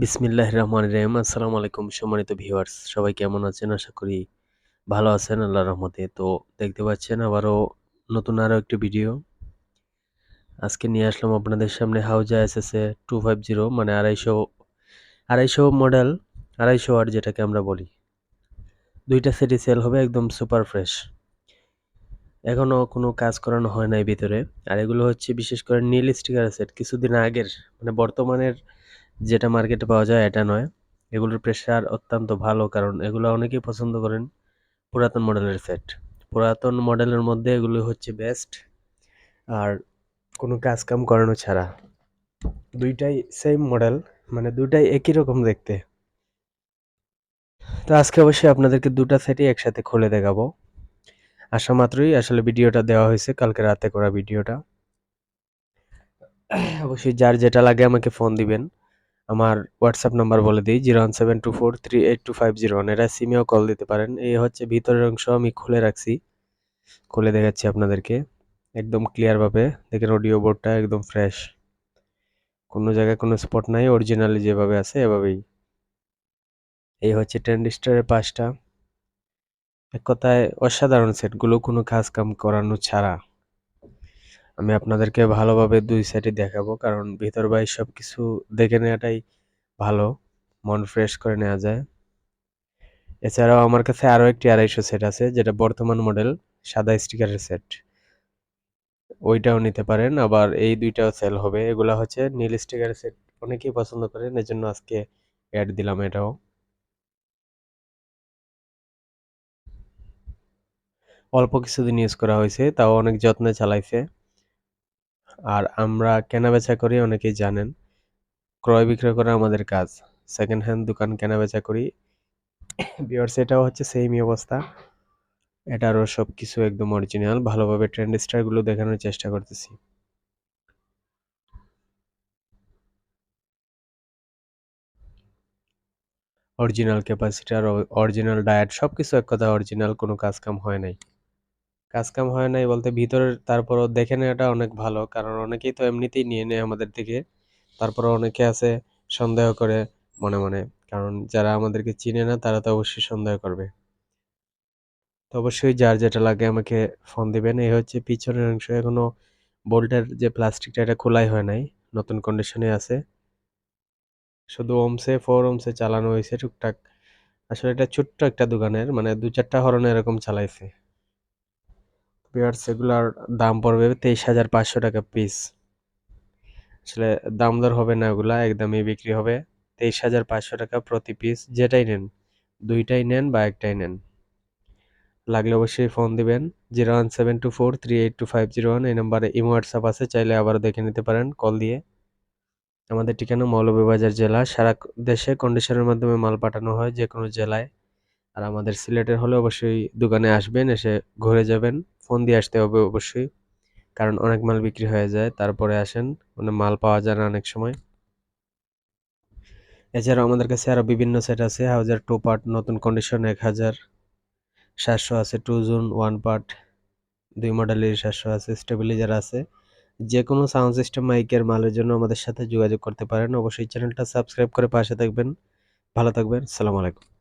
বিসমিল্লাহ রহমান রহিম। আসসালামু আলাইকুম সম্মানিত ভিউয়ার্স সবাই কেমন আছেন? আশা করি ভালো আছেন, আল্লাহর রহমতে। তো দেখতে পাচ্ছেন আবারও নতুন আরও একটি ভিডিও আজকে নিয়ে আসলাম আপনাদের সামনে হাউজা S S A two five zero মানে আড়াইশো আড়াইশো মডেল আড়াইশো ওয়াট যেটাকে আমরা বলি। দুইটা সেটই সেল হবে, একদম সুপার ফ্রেশ এখনও কোনো কাজ করানো হয় নাই ভিতরে। আর এগুলো হচ্ছে বিশেষ করে নীল স্টিকার সেট কিছুদিন আগের মানে বর্তমানের যেটা মার্কেটে পাওয়া যায়, এটা নয়। এগুলোর প্রেশার অত্যন্ত ভালো, কারণ এগুলো অনেকেই পছন্দ করেন পুরাতন মডেলের সেট পুরাতন মডেলের মধ্যে এগুলো হচ্ছে বেস্ট আর কোনো কাজ কাম করানো ছাড়া। দুইটাই সেম মডেল মানে দুইটাই একই রকম দেখতে। তো আজকে অবশ্যই আপনাদেরকে দুটা সেটই একসাথে খুলে দেখাবো। আসা মাত্রই আসলে ভিডিওটা দেওয়া হয়েছে, কালকে রাতে করা ভিডিওটা। অবশ্যই যার যেটা লাগে আমাকে ফোন দিবেন। আমার হোয়াটসঅ্যাপ নাম্বার বলে দিই zero one seven two four three eight two five zero one এটা সিমেও কল দিতে পারেন। এই হচ্ছে ভিতরের অংশ, আমি খুলে রাখছি। খুলে দেখাচ্ছি আপনাদেরকে। একদম ক্লিয়ারভাবে দেখেন অডিও বোর্ডটা একদম ফ্রেশ কোনো জায়গায় কোনো স্পট নাই অরিজিনালি যেভাবে আছে, এভাবেই। এই হচ্ছে ট্রেন্ডিস্টারের পাশটা। এক কথায় অসাধারণ সেটগুলো কোনো কাজ কাম করানো ছাড়া। আমি আপনাদেরকে ভালোভাবে দুই সাইডে দেখাবো, কারণ ভিতর বাই সব কিছু দেখে নেওয়াটাই ভালো, মন ফ্রেশ করে নেওয়া যায়। এছাড়াও আমার কাছে আরও একটি আড়াইশো সেট আছে, যেটা বর্তমান মডেল সাদা স্টিকারের সেট ওইটাও নিতে পারেন, আবার এই দুইটাও সেল হবে। এগুলা হচ্ছে নীল স্টিকারের সেট অনেকেই পছন্দ করেন, এজন্য আজকে অ্যাড দিলাম এটাও। অল্প কিছুদিন ইউজ করা হয়েছে, তাও অনেক যত্নে চালাইছে। আর আমরা কেনাবেচা করি, অনেকেই জানেন। ক্রয় বিক্রয় করা আমাদের কাজ। সেকেন্ড হ্যান্ড দোকান কেনাবেচা করি। বিয়ার্স এটাও হচ্ছে সেমই অবস্থা। এটারও সব কিছু একদম অরিজিনাল ভালোভাবে ট্রেন্ড স্টারগুলো দেখানোর চেষ্টা করতেছি। অরিজিনাল ক্যাপাসিটার অরিজিনাল ডায়েট সব কিছু এক কথা অরিজিনাল কোনো কাজ কাম হয় নাই। কাজ কাম হয় নাই বলতে ভিতরের, তারপরও দেখে নেওয়াটা অনেক ভালো। কারণ অনেকেই তো এমনিতেই নিয়ে নেয় আমাদের থেকে তারপরে অনেকে আছে সন্দেহ করে মনে মনে। কারণ যারা আমাদেরকে চিনে না, তারা তো অবশ্যই সন্দেহ করবে। তো অবশ্যই যার যেটা লাগে আমাকে ফোন দিবেন। এই হচ্ছে পিছনের অংশ। এখনও বোল্টের যে প্লাস্টিকটা এটা খোলাই হয় নাই। নতুন কন্ডিশনে আছে। শুধু ওমসে ফোর ওমসে চালানো হয়েছে টুকটাক। আসলে এটা ছোট্ট একটা দোকানের মানে দু চারটা হরনে এরকম চালাইছে। বিয়ার্স এগুলার দাম পড়বে তেইশ হাজার পাঁচশো টাকা পিস আসলে দাম দর হবে না ওগুলা একদমই বিক্রি হবে তেইশ হাজার পাঁচশো টাকা প্রতি পিস যেটাই নেন, দুইটাই নেন বা একটাই নেন। লাগলে অবশ্যই ফোন দিবেন, zero one seven two four three eight two five zero one, এই নাম্বারে ইমো, হোয়াটসঅ্যাপ আছে, চাইলে আবারও দেখে নিতে পারেন, কল দিয়ে। আমাদের ঠিকানা মৌলভীবাজার জেলা, সারা দেশে কন্ডিশনের মাধ্যমে মাল পাঠানো হয় যে কোনো জেলায়। আর আমাদের সিলেটের হলে অবশ্যই দোকানে আসবেন, এসে ঘুরে যাবেন। ফোন দিয়ে আসতে হবে অবশ্যই, কারণ অনেক মাল বিক্রি হয়ে যায়। তারপরে আসেন মানে মাল পাওয়া যায় না অনেক সময়। এছাড়াও আমাদের কাছে আরও বিভিন্ন সেট আছে, হাউজার টু পার্ট নতুন কন্ডিশন এক হাজার, সাতশো আছে টু জুন ওয়ান পার্ট দুই মডেলের সাতশো আছে স্টেবিলাইজার আছে। যে কোনো সাউন্ড সিস্টেম মাইকের মালের জন্য আমাদের সাথে যোগাযোগ করতে পারেন। অবশ্যই চ্যানেলটা সাবস্ক্রাইব করে পাশে থাকবেন। ভালো থাকবেন, সালাম আলাইকুম।